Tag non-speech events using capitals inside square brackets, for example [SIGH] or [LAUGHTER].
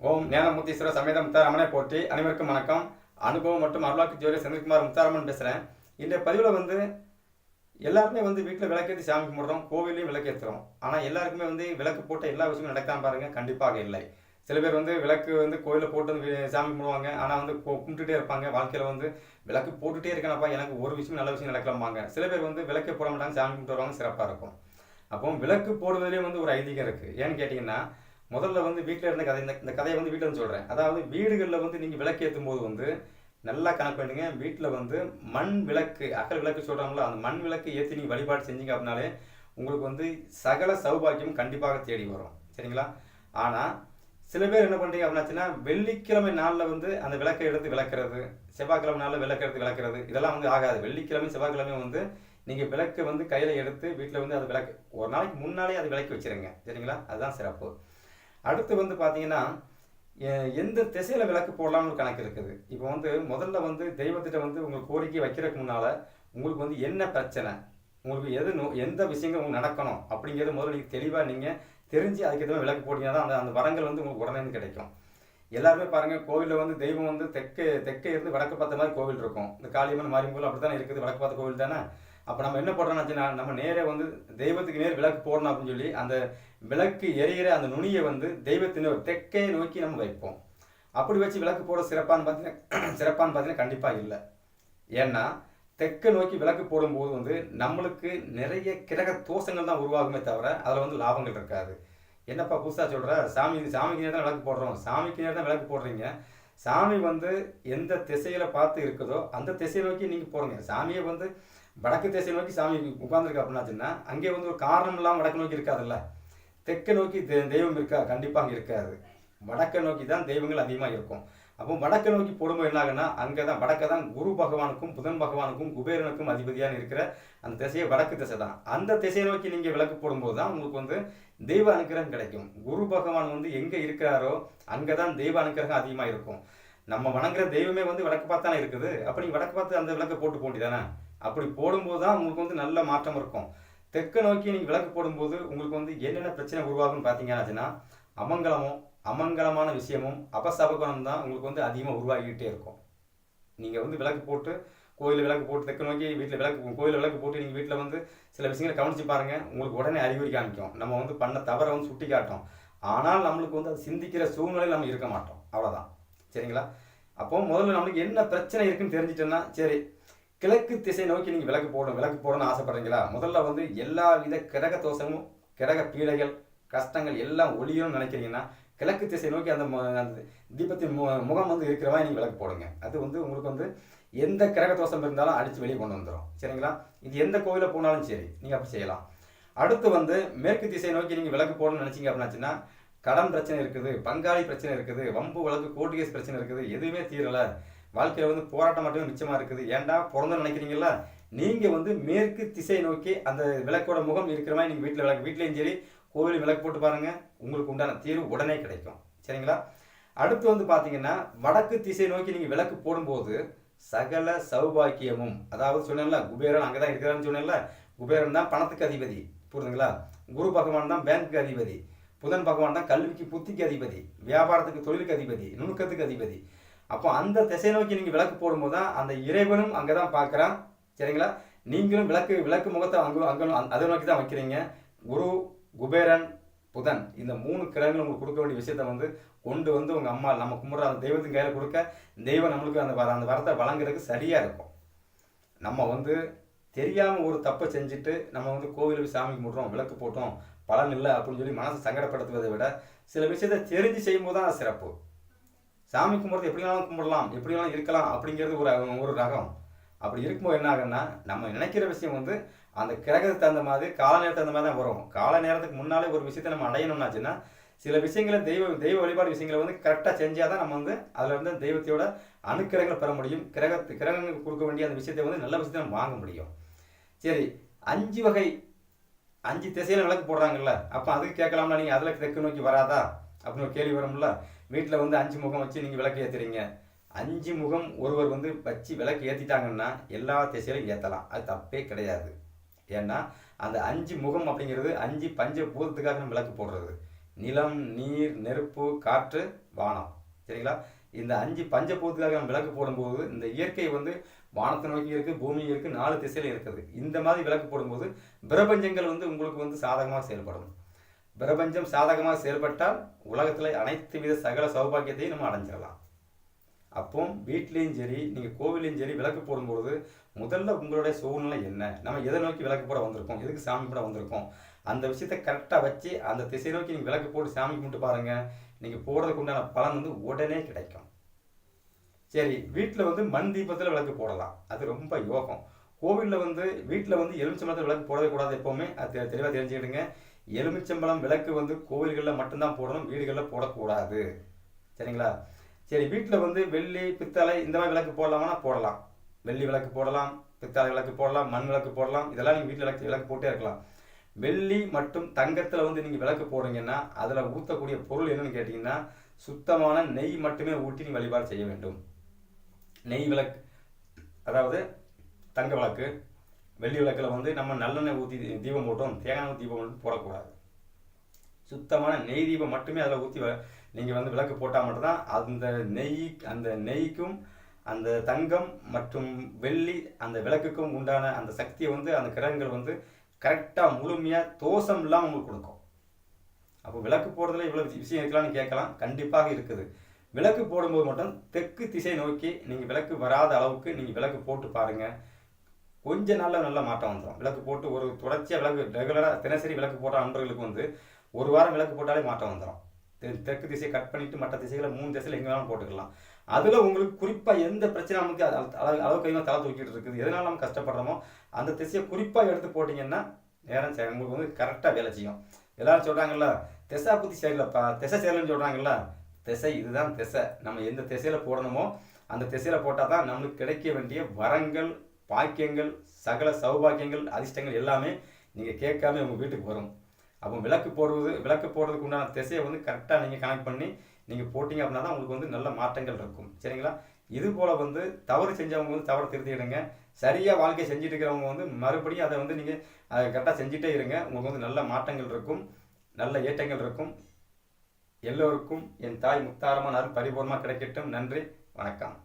ஓம் ஞானமுத்தீஸ்வர சமேத முத்தாரமனை போற்றி அனைவருக்கும் வணக்கம். அனுபவம் மற்றும் அருளாக்கு ஜோலி செந்தில்குமார் முத்தாரமன் பேசுகிறேன் இந்த பதிவில் வந்து எல்லாருமே வந்து வீட்டில் விளக்கேற்றி சாமி கும்பிட்றோம் கோவிலையும் விளக்கேற்றுறோம் ஆனால் எல்லாருக்குமே வந்து விளக்கு போட்ட எல்லா விஷயமும் நடக்காம பாருங்க கண்டிப்பாக இல்லை. சில பேர் வந்து விளக்கு வந்து கோயிலில் போட்டு வந்து சாமி கும்பிடுவாங்க. ஆனால் வந்து கும்பிட்டுட்டே இருப்பாங்க. வாழ்க்கையில் வந்து விளக்கு போட்டுட்டே இருக்கேனப்பா எனக்கு ஒரு விஷயம் நல்ல விஷயம் நடக்கலாமாங்க சில பேர் வந்து விளக்கே போட மாட்டாங்க சாமி கும்பிட்டு வருவாங்க சிறப்பாக இருக்கும். அப்போ விளக்கு போடுவதிலே வந்து ஒரு ஐதீகம் இருக்குது ஏன்னு கேட்டிங்கன்னா முதல்ல வந்து வீட்டில் இருந்த கதை இந்த இந்த கதையை வந்து வீட்டில் வந்து சொல்கிறேன் அதாவது வீடுகளில் வந்து நீங்கள் விளக்கு ஏற்றும் போது வந்து நல்லா கணக்கு பண்ணுங்க. வீட்டில் வந்து மண் விளக்கு அகல் விளக்கு சொல்கிறாங்களோ அந்த மண் விளக்கு ஏற்றி நீங்கள் வழிபாடு செஞ்சீங்க அப்படின்னாலே உங்களுக்கு வந்து சகல சௌபாக்கியம் கண்டிப்பாக தேடி வரும். சரிங்களா? ஆனால் சில பேர் என்ன பண்ணுறீங்க அப்படின்னாச்சுன்னா வெள்ளிக்கிழமை நாளில் வந்து அந்த விளக்கை எடுத்து விளக்குறது செவ்வாய்க்கிழமை நாளில் விளக்கு எடுத்து விளக்குறது இதெல்லாம் வந்து ஆகாது. வெள்ளிக்கிழமை செவ்வாய்க்கிழமை வந்து நீங்கள் விளக்கு வந்து கையில் எடுத்து வீட்டில் வந்து அது விளக்கு ஒரு நாளைக்கு முன்னாலே அது விளக்கி வச்சிருங்க. சரிங்களா? அதுதான் சிறப்பு. அடுத்து வந்து பார்த்தீங்கன்னா எந்த திசையில் விளக்கு போடலாம்னு ஒரு கணக்கு இருக்குது. இப்போ வந்து முதல்ல வந்து தெய்வத்திட்ட வந்து உங்கள் கோரிக்கை வைக்கிறதுக்கு முன்னால் உங்களுக்கு வந்து என்ன பிரச்சனை? உங்களுக்கு எது நோ எந்த விஷயங்கள் உங்களுக்கு நடக்கணும்? அப்படிங்கிறது முதல்ல நீங்கள் தெளிவாக நீங்கள் தெரிஞ்சு அதுக்கு எதுவும் விளக்கு போட்டிங்கன்னா தான் அந்த அந்த வரங்கள் வந்து உங்களுக்கு உடனே கிடைக்கும். எல்லாருமே பாருங்கள் கோவிலில் வந்து தெய்வம் வந்து தெற்கு தெற்கே இருந்து வடக்கு பார்த்த மாதிரி கோவில் இருக்கும். இந்த காளியம்மன் மாரியம்மன் அப்படி தானே இருக்குது வடக்கு பார்த்த கோவில் தானே? அப்போ நம்ம என்ன பண்ணுறோம்னா நம்ம நேரே வந்து தெய்வத்துக்கு நேர் விளக்கு போடணும் அப்படின்னு சொல்லி அந்த விளக்கு எரியிற அந்த நுனியை வந்து தெய்வத்தின் ஒரு தெற்கே நோக்கி நம்ம வைப்போம். அப்படி வச்சு விளக்கு போட சிறப்பான்னு பார்த்தீங்கன்னா [CLEARS THROAT] சிறப்பான்னு பார்த்தீங்கன்னா கண்டிப்பாக இல்லை. ஏன்னா தெற்கை நோக்கி விளக்கு போடும்போது வந்து நம்மளுக்கு நிறைய கிரக தோஷங்கள் தான் உருவாகுமே தவிர அதில் வந்து லாபங்கள் இருக்காது. என்னப்பா புதுசாக சொல்கிற சாமி சாமிக்கு நேரம் தான் விளக்கு போடுறோம். சாமிக்கு நேரம் தான் விளக்கு போடுறீங்க. சாமி வந்து எந்த திசையில் பார்த்து இருக்குதோ அந்த திசையை நோக்கி நீங்கள் போடுங்க. சாமியை வந்து வடக்கு திசை நோக்கி சாமி உட்கார்ந்துருக்கு அப்படின்னாச்சுன்னா அங்கே வந்து ஒரு காரணம் இல்லாமல் வடக்கு நோக்கி இருக்காதுல்ல தெற்கு நோக்கி தெ- தெய்வம் இருக்கா? கண்டிப்பாக அங்கே இருக்காது வடக்கை நோக்கி தான் தெய்வங்கள் அதிகமாக இருக்கும். அப்போ வடக்கை நோக்கி போடும்போது என்ன ஆகுன்னா அங்கே தான் வடக்கை தான் குரு பகவானுக்கும் புதன் பகவானுக்கும் குபேரனுக்கும் அதிபதியாக இருக்கிற அந்த திசையை வடக்கு திசை தான். அந்த திசையை நோக்கி நீங்கள் விளக்கு போடும்போது தான் உங்களுக்கு வந்து தெய்வ அனுக்கிரகம் கிடைக்கும். குரு பகவான் வந்து எங்கே இருக்கிறாரோ அங்கே தான் தெய்வ அனுக்கிரகம் அதிகமாக இருக்கும். நம்ம வணங்குற தெய்வமே வந்து வடக்கு பார்த்தானே இருக்குது. அப்போ நீங்கள் வடக்கு பார்த்து அந்த விளக்கை போட்டு போண்டிதானே அப்படி போடும்போது தான் உங்களுக்கு வந்து நல்ல மாற்றம் இருக்கும். தெற்கு நோக்கி நீங்கள் விளக்கு போடும்போது உங்களுக்கு வந்து என்னென்ன பிரச்சனை உருவாகும்னு பார்த்தீங்கன்னா அமங்கலமும் அமங்கலமான விஷயமும் அபசபகுணம் தான் உங்களுக்கு வந்து அதிகமாக உருவாகிக்கிட்டே இருக்கும். நீங்கள் வந்து விளக்கு போட்டு கோயிலில் விளக்கு போட்டு தெற்கு நோக்கி வீட்டில் விளக்கு கோயில் விளக்கு போட்டு நீங்கள் வீட்டில் வந்து சில விஷயங்களை கவனித்து பாருங்கள் உங்களுக்கு உடனே அறிகுறி காமிக்கும். நம்ம வந்து பண்ண தவறை வந்து சுட்டி காட்டும் ஆனால் நம்மளுக்கு வந்து அது சிந்திக்கிற சூழ்நிலையில் நம்ம இருக்க மாட்டோம். அவ்வளோதான் சரிங்களா? அப்போ முதல்ல நம்மளுக்கு என்ன பிரச்சனை இருக்குன்னு தெரிஞ்சிட்டோன்னா சரி கிழக்கு திசை நோக்கி நீங்கள் விளக்கு போடணும் விளக்கு போடணும்னு ஆசைப்படுறீங்களா? முதல்ல வந்து எல்லா வித கிரக தோஷமும் கிரக பீடைகள் கஷ்டங்கள் எல்லாம் ஒளியும்னு நினைக்கிறீங்கன்னா கிழக்கு திசை நோக்கி அந்த அந்த தீபத்தின் மு முகம் வந்து இருக்கிற மாதிரி நீங்கள் விளக்கு போடுங்க. அது வந்து உங்களுக்கு வந்து எந்த கிரக தோஷம் இருந்தாலும் அடித்து வெளியே கொண்டு வந்துடும் சரிங்களா? இது எந்த கோவிலில் போனாலும் சரி நீங்கள் அப்படி செய்யலாம். அடுத்து வந்து மேற்கு திசை நோக்கி நீங்கள் விளக்கு போடணும்னு நினச்சிங்க அப்படின்னாச்சுன்னா கடன் பிரச்சனை இருக்குது பங்காளி பிரச்சனை இருக்குது வம்பு வழக்கு கோர்ட் கேஸ் பிரச்சனை இருக்குது எதுவுமே தீரலை. வாழ்க்கையில் வந்து போராட்டம் மட்டுமே மிச்சமாக இருக்குது. ஏன்டா? பிறந்த நினைக்கிறீங்களா? நீங்கள் வந்து மேற்கு திசை நோக்கி அந்த விளக்கோட முகம் இருக்கிற மாதிரி நீங்கள் வீட்டில் விளக்கு வீட்லேயும் சரி கோவில் விளக்கு போட்டு பாருங்கள் உங்களுக்கு உண்டான தீர்வு உடனே கிடைக்கும். சரிங்களா? அடுத்து வந்து பார்த்தீங்கன்னா வடக்கு திசை நோக்கி நீங்கள் விளக்கு போடும்போது சகல சௌபாக்கியமும் அதாவது சொன்னேன்ல குபேரன் அங்கே தான் இருக்கிறான்னு சொன்னேன்ல குபேரன் தான் பணத்துக்கு அதிபதி. புரியுதுங்களா? குரு பகவான் தான் பேங்க்கு அதிபதி. புதன் பகவான் தான் கல்விக்கு புத்திக்கு அதிபதி. வியாபாரத்துக்கு தொழிலுக்கு அதிபதி. நுணுக்கத்துக்கு அதிபதி. அப்போ அந்த திசை நோக்கி நீங்கள் விளக்கு போடும்போது தான் அந்த இறைவனும் அங்கே தான் பார்க்குறான். சரிங்களா? நீங்களும் விளக்கு விளக்கு முகத்தை அங்கே அங்கே அதை நோக்கி தான் வைக்கிறீங்க. குரு குபேரன் புதன் இந்த மூணு கிரகங்கள் உங்களுக்கு கொடுக்க வேண்டிய விஷயத்த வந்து கொண்டு வந்து உங்கள் அம்மா நம்ம கும்பிட்ற அந்த தெய்வத்தின் கையில் கொடுக்க தெய்வம் நம்மளுக்கு அந்த வர அந்த வரத்தை வழங்குறதுக்கு சரியாக இருக்கும். நம்ம வந்து தெரியாமல் ஒரு தப்பை செஞ்சுட்டு நம்ம வந்து கோவிலுக்கு சாமி கும்பிட்றோம் விளக்கு போட்டோம் பலன் இல்லை அப்படின்னு சொல்லி மனசை சங்கடப்படுத்துவதை விட சில விஷயத்தை தெரிஞ்சு செய்யும்போது தான் சிறப்பு. சாமி கும்பிட்றது எப்படி வேணாலும் கும்பிடலாம் எப்படி வேணாலும் இருக்கலாம் அப்படிங்கிறது ஒரு ஒரு ரகம். அப்படி இருக்கும்போது என்ன ஆகுன்னா நம்ம நினைக்கிற விஷயம் வந்து அந்த கிரகத்துக்கு தகுந்த மாதிரி கால நேரத்துக்கு தகுந்த மாதிரி தான் வரும். கால நேரத்துக்கு முன்னாலே ஒரு விஷயத்தை நம்ம அடையணும்னாச்சுன்னா சில விஷயங்களை தெய்வ தெய்வ வழிபாடு விஷயங்களை வந்து கரெக்டாக செஞ்சால் தான் நம்ம வந்து அதில் இருந்து தெய்வத்தையோட அணுக்கிரகங்களை பெற முடியும். கிரகத்து கிரகங்களுக்கு கொடுக்க வேண்டிய அந்த விஷயத்தை வந்து நல்ல விஷயத்தை நம்ம வாங்க முடியும். சரி அஞ்சு வகை அஞ்சு திசையில விளக்கு போடுறாங்கல்ல அப்போ அதுக்கு கேட்கலாம்னா நீங்கள் அதில் தெற்கு நோக்கி வராதா? அப்படின்னு ஒரு கேள்வி வரும்ல? வீட்டில் வந்து அஞ்சு முகம் வச்சு நீங்கள் விளக்கு ஏற்றுறீங்க அஞ்சு முகம் ஒருவர் வந்து வச்சு விளக்கு ஏற்றிட்டாங்கன்னா எல்லா திசையிலும் ஏற்றலாம் அது தப்பே கிடையாது. ஏன்னா அந்த அஞ்சு முகம் அப்படிங்கிறது அஞ்சு பஞ்ச பூதத்துக்காக நம்ம விளக்கு போடுறது. நிலம் நீர் நெருப்பு காற்று வானம். சரிங்களா? இந்த அஞ்சு பஞ்ச பூதத்துக்காக நம்ம விளக்கு போடும்போது இந்த இயற்கை வந்து வானத்தை நோக்கி இருக்குது பூமி இருக்குது நாலு திசையில் இருக்குது. இந்த மாதிரி விளக்கு போடும்போது பிரபஞ்சங்கள் வந்து உங்களுக்கு வந்து சாதகமாக செயல்படும். பிரபஞ்சம் சாதகமாக செயல்பட்டால் உலகத்தில் அனைத்து வித சகல சௌபாக்கியத்தையும் நம்ம அடைஞ்சிடலாம். அப்போ வீட்லேயும் சரி நீங்கள் கோவிலையும் சரி விளக்கு போடும்பொழுது முதல்ல உங்களுடைய சூழ்நிலை என்ன? நம்ம எதை நோக்கி விளக்கு போட வந்திருக்கோம்? எதுக்கு சாமி போட வந்திருக்கோம்? அந்த விஷயத்தை கரெக்டாக வச்சு அந்த திசை நோக்கி நீங்கள் விளக்கு போட்டு சாமி கும்பிட்டு பாருங்கள் நீங்கள் போடுறதுக்கு உண்டான பலன் வந்து உடனே கிடைக்கும். சரி வீட்டில் வந்து மண் தீபத்தில் விளக்கு போடலாம். அது ரொம்ப யோகம். கோவிலில் வந்து வீட்டில் வந்து எலுமிச்சம்பழத்தில் விளக்கு போடவே கூடாது எப்போவுமே. அது தெளிவாக தெரிஞ்சுக்கிடுங்க. எலுமிச்சம்பழம் விளக்கு வந்து கோவில்களில் மட்டும்தான் போடணும் வீடுகளில் போடக்கூடாது. சரிங்களா? சரி வீட்டில் வந்து வெள்ளி பித்தளை இந்த மாதிரி விளக்கு போடலாமா போடலாம். வெள்ளி விளக்கு போடலாம் பித்தளை விளக்கு போடலாம் மண் விளக்கு போடலாம் இதெல்லாம் நீங்கள் வீட்டில் விளக்கு விளக்கு போட்டே இருக்கலாம். வெள்ளி மற்றும் தங்கத்தில் வந்து நீங்கள் விளக்கு போடுறீங்கன்னா அதில் ஊற்றக்கூடிய பொருள் என்னன்னு கேட்டிங்கன்னா சுத்தமான நெய் மட்டுமே ஊற்றி நீங்கள் வழிபாடு செய்ய வேண்டும். நெய் விளக்கு அதாவது தங்க விளக்கு வெள்ளி விளக்கில் வந்து நம்ம நல்லெண்ணெய் ஊற்றி தீபம் போட்டோம். தேங்காய் தீபம் மட்டும் போடக்கூடாது. சுத்தமான நெய் தீபம் மட்டுமே அதில் ஊற்றி நீங்கள் வந்து விளக்கு போட்டால் மட்டும்தான் அந்த நெய் அந்த நெய்க்கும் அந்த தங்கம் மற்றும் வெள்ளி அந்த விளக்குக்கும் உண்டான அந்த சக்தியை வந்து அந்த கிரகங்கள் வந்து கரெக்டாக முழுமையாக தோஷம் இல்லாமல் உங்களுக்கு கொடுக்கும். அப்போ விளக்கு போடுறதுல இவ்வளோ விஷயம் இருக்கலாம்னு கேட்கலாம். கண்டிப்பாக இருக்குது. விளக்கு போடும்போது மட்டும் தெற்கு திசை நோக்கி நீங்கள் விளக்கு வராத அளவுக்கு நீங்கள் விளக்கு போட்டு பாருங்கள் கொஞ்ச நாளில் நல்ல மாற்றம் வந்துடும் விளக்கு போட்டு ஒரு தொடர்ச்சியாக விளக்கு ரெகுலராக தினசரி விளக்கு போட்ட அன்பர்களுக்கு வந்து ஒரு வாரம் விளக்கு போட்டாலே மாற்றம் வந்துடும் தெற்கு திசையை கட் பண்ணிட்டு மற்ற திசைகளை மூணு திசையில் எங்கே வேணாலும் போட்டுக்கலாம். அதில் உங்களுக்கு குறிப்பாக எந்த பிரச்சனை நமக்கு அளவு- அளவு அளவு தலை தூக்கிட்டு இருக்குது எதனால நம்ம கஷ்டப்படுறோமோ அந்த திசையை குறிப்பாக எடுத்து போட்டிங்கன்னா நேரம் உங்களுக்கு வந்து கரெக்டாக வேலை செய்யும். எல்லாரும் சொல்கிறாங்கல்ல திசை புத்தி சரியில்லைப்பா திசை சரியில்லைன்னு சொல்கிறாங்கல்ல திசை இதுதான் திசை. நம்ம எந்த திசையில் போடணுமோ அந்த திசையில் போட்டால் தான் நம்மளுக்கு கிடைக்க வேண்டிய வரங்கள் பாக்கியங்கள் சகல சௌபாக்கியங்கள் அதிர்ஷ்டங்கள் எல்லாமே நீங்கள் கேட்காம உங்கள் வீட்டுக்கு வரும். அப்போ விளக்கு போடுறது விளக்கு போடுறதுக்கு உண்டான திசையை வந்து கரெக்டாக நீங்கள் கனெக்ட் பண்ணி நீங்கள் போட்டிங்க அப்படின்னா தான் உங்களுக்கு வந்து நல்ல மாற்றங்கள் இருக்கும். சரிங்களா? இது போல் வந்து தவறு செஞ்சவங்க வந்து தவறு திருத்திடுங்க. சரியாக வாழ்க்கையை செஞ்சுட்டு இருக்கிறவங்க வந்து மறுபடியும் அதை வந்து நீங்கள் அதை கரெக்டாக செஞ்சுட்டே இருங்க. உங்களுக்கு வந்து நல்ல மாற்றங்கள் இருக்கும் நல்ல ஏற்றங்கள் இருக்கும். எல்லோருக்கும் என் தாய் முத்தாரமான அருள் பரிபூர்ணமாக கிடைக்கட்டும். நன்றி வணக்கம்.